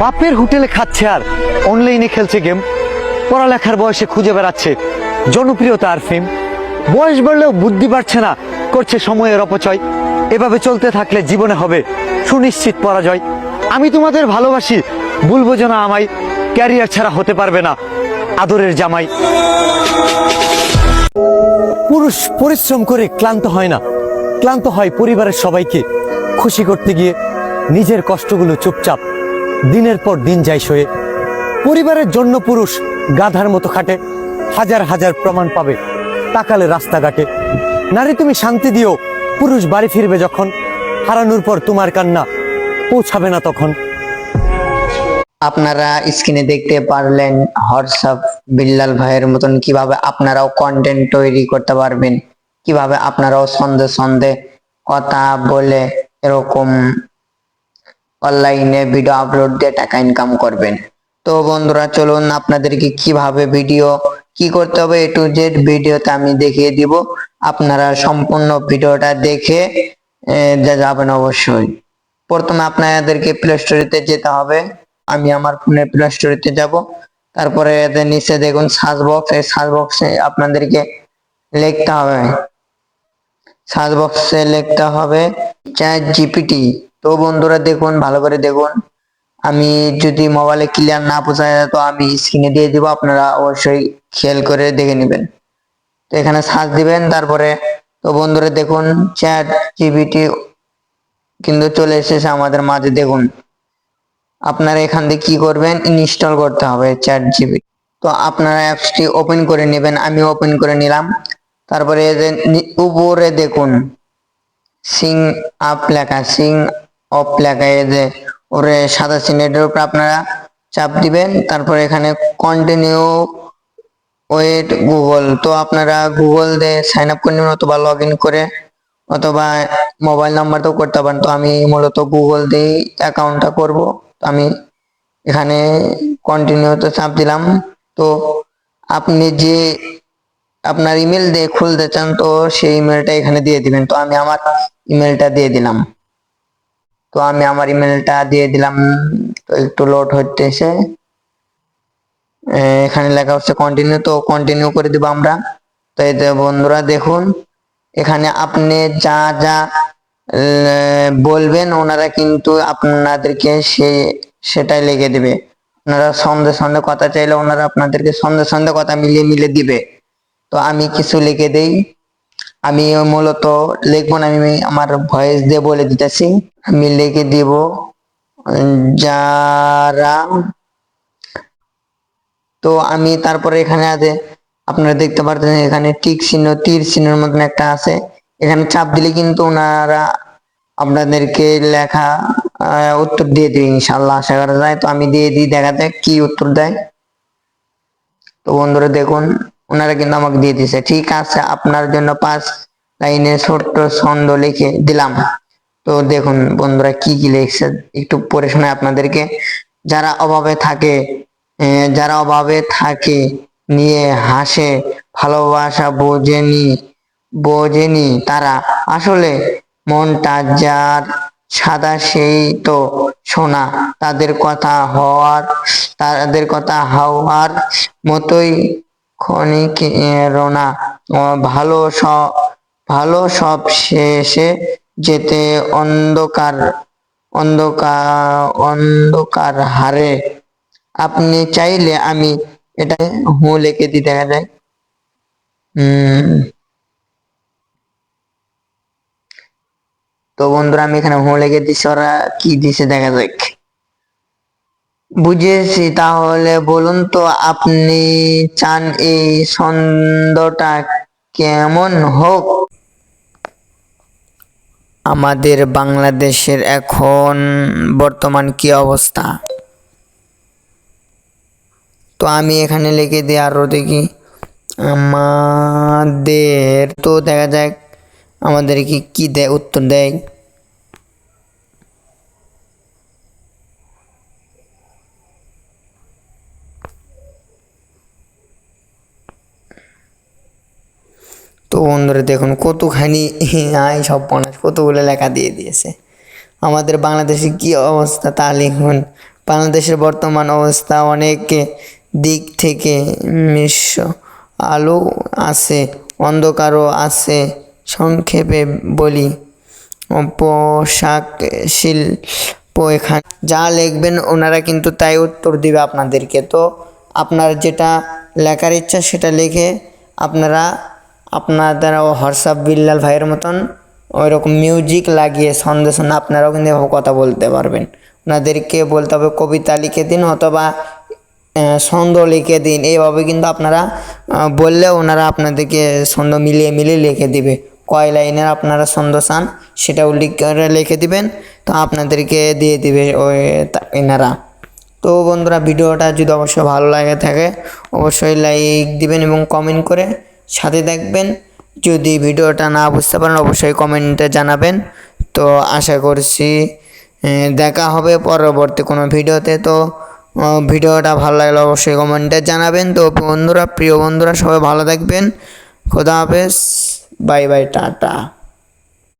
বাপের হোটেলে খাচ্ছে আর অনলাইনে খেলছে গেম পড়ালেখার বয়সে খুঁজে বেড়াচ্ছে জনপ্রিয়তা আর ফেম বয়স বাড়লেও বুদ্ধি বাড়ছে না, করছে সময়ের অপচয়। এভাবে চলতে থাকলে জীবনে হবে সুনিশ্চিত পরাজয়। আমি তোমাদের ভালোবাসি, ভুলবো যেন আমায়। ক্যারিয়ার ছাড়া হতে পারবে না আদরের জামাই। পুরুষ পরিশ্রম করে ক্লান্ত হয় না। ক্লান্ত হয় পরিবারের সবাইকে। খুশি করতে গিয়ে নিজের কষ্টগুলো চুপচাপ দিনের পর দিন যায় সয়ে। পরিবারের জন্য পুরুষ গাধার মতো খাটে, হাজার হাজার প্রমাণ পাবে তাকালে রাস্তাঘাটে। নারী তুমি শান্তি দিও, পুরুষ বাড়ি ফিরবে যখন, হারানোর পর তোমার কান্না পৌঁছাবে না তখন। আপনারা স্ক্রিনে দেখতে পারলেন হোয়াটসঅ্যাপ বিল্লাল ভাইয়ের মতন কীভাবে আপনারাও কন্টেন্ট তৈরি করতে পারবেন, কীভাবে আপনারাও সন্ধে সন্ধে কথা বলে এরকম অনলাইনে ভিডিও আপলোড দিয়ে টাকা ইনকাম করবেন। তো বন্ধুরা, চলুন আপনাদেরকে কীভাবে ভিডিও কি করতে হবে এ টু জেড ভিডিওতে আমি দেখিয়ে দিব। আপনারা সম্পূর্ণ ভিডিওটা দেখে যাবেন অবশ্যই। প্রথমে আপনাদেরকে প্লে স্টোরিতে যেতে হবে। আমি আমার ফোনে প্লে স্টোরিতে যাব। তারপরে এদের নিচে দেখুন সার্চ বক্স এই সার্চ বক্সে আপনাদেরকে লিখতে হবে। সার্চ বক্সে লিখতে হবে চ্যাট জিপিটি তো বন্ধুরা দেখুন, ভালো করে দেখুন। আমি যদি মোবাইলে ক্লিয়ার না বোঝা যায় তো আমি স্ক্রিনে দিয়ে দিব, আপনারা অবশ্যই খেয়াল করে দেখে নেবেন। তো এখানে সার্চ দিবেন, তারপরে তো বন্ধুরা দেখুন চ্যাট জিবিটি কিন্তু চলে এসেছে আমাদের মাঝে, দেখুন। আপনারা এখান থেকে কি করবেন ইনস্টল করতে হবে চ্যাট জিবি তো আপনারা অ্যাপসটি ওপেন করে নেবেন, আমি ওপেন করে নিলাম। তারপরে উপরে দেখুন সিং আপ লেখা সিং অফ লেখা এই যে ওরে সাদা সিনেটের উপর আপনারা চাপ দিবেন, তারপরে এখানে কন্টিনিউ ওয়েট গুগল তো আপনারা গুগল দিয়ে সাইন আপ করে নেবেন অথবা লগ ইন করে, অথবা মোবাইল নাম্বার তো করতে পারেন। তো আমি মূলত গুগল দিয়ে অ্যাকাউন্টটা করব। তো আমি এখানে কন্টিনিউতে চাপ দিলাম। তো আপনি যে আপনার ইমেল দিয়ে খুলতে চান, তো সেই ইমেলটা এখানে দিয়ে দিবেন। তো আমি আমার ইমেলটা দিয়ে দিলাম। তো আমি আমার ইমেলটা দিয়ে দিলাম একটু লোড হচ্ছে এখানে লেখা হচ্ছে কন্টিনিউ তো কন্টিনিউ করে দিব আমরা। তো এই বন্ধুরা দেখুন, এখানে আপনি যা যা বলবেন ওনারা কিন্তু আপনাদেরকে সে, সেটাই লিখে দিবে। আপনারা সন্ধে সন্ধে কথা চাইলে ওনারা আপনাদেরকে সন্ধে সন্ধে কথা মিলিয়ে মিলিয়ে দিবে। তো আমি কিছু লিখে দেই। আমি মূলত লিখব না, আমি আমার ভয়েস দিয়ে বলে দিতেছি। আমি লিখে দিব যারা, তো আমি তারপরে এখানে আছে, আপনারা দেখতে পারতেন এখানে টিক চিহ্ন, তীর চিহ্নের মতন একটা আছে। এখানে চাপ দিলে কিন্তু ওনারা আপনাদেরকে লেখা উত্তর দিয়ে দিবে ইনশাল্লাহ আশা করা যায়। তো আমি দিয়ে দিই, দেখা যাক কি উত্তর দেয়। তো বন্ধুরা দেখুন ওনারা কিন্তু আমাকে দিয়ে দিছে ঠিক আছে, আপনার জন্য পাঁচ লাইনে ছোট্ট ছন্দ লিখে দিলাম। তো দেখুন বন্ধুরা কি কি লিখছে, একটু পড়ে শোনায় আপনাদেরকে। যারা অভাবে থাকে যারা অভাবে থাকে, নিয়ে হাসে, ভালোবাসা বোঝেনি বোঝেনি তারা। আসলে মনটা যার সাদা সেই তো শোনা তাদের কথা হওয়ার, তাদের কথা হওয়ার মতোই ক্ষণিক রোনা ভালো ভালো সব শেষে যেতে অন্ধকার অন্ধকার অন্ধকার হারে। আপনি চাইলে আমি এটা হু লিখে দিই, দেখা যায়। হম তো বন্ধুরা, আমি এখানে হু লিখে দিছি, ওরা কি দিছে দেখা যাক। বুঝেছি, তাহলে বলুন তো আপনি চান এই ছন্দটা কেমন হোক? আমাদের বাংলাদেশের এখন বর্তমান কি অবস্থা? তো আমি এখানে লিখে দিই আরও দেখি। আমাদের তো দেখা যাক, আমাদেরকে কি দেয়, উত্তর দেয়। তো বন্ধুরা দেখুন কতখানি আই সব পনাশ কতগুলো লেখা দিয়ে দিয়েছে। আমাদের বাংলাদেশে কি অবস্থা তা লিখুন। বাংলাদেশের বর্তমান অবস্থা অনেক দিক থেকে মিশ্র। আলো আছে, অন্ধকারও আছে, সংক্ষেপে বলি। পোশাক শিল্প এখানে যা লিখবেন ওনারা কিন্তু তাই উত্তর দিবে আপনাদেরকে। তো আপনার যেটা লেখার ইচ্ছা সেটা লিখে আপনারা আপনাদের হোয়াটসঅ্যাপ বিল্লাল ভাইয়ের মতন ওই রকম মিউজিক লাগিয়ে সন্দেশ না আপনারাও কিন্তু এভাবে কথা বলতে পারবেন। ওনাদেরকে বলতে হবে কবিতা লিখে দিন অথবা ছন্দ লিখে দিন। এইভাবে কিন্তু আপনারা বললে ওনারা আপনাদেরকে ছন্দ মিলিয়ে মিলিয়ে লিখে দিবে। কয় লাইনের আপনারা ছন্দ চান সেটা উল্লেখ করে লিখে দিবেন, তো আপনাদেরকে দিয়ে দিবে ওই এনারা। তো বন্ধুরা, ভিডিওটা যদি অবশ্যই ভালো লাগে থাকে, অবশ্যই লাইক দিবেন এবং কমেন্ট করে সাথে দেখবেন। যদি ভিডিওটা না বুঝতে পারেন, অবশ্যই কমেন্টে জানাবেন। তো আশা করছি দেখা হবে পরবর্তী কোনো ভিডিওতে। তো ভিডিওটা ভালো লাগলে অবশ্যই কমেন্টে জানাবেন। তো বন্ধুরা, প্রিয় বন্ধুরা, সবাই ভালো থাকবেন। খোদা হাফেজ। Bye bye, tata.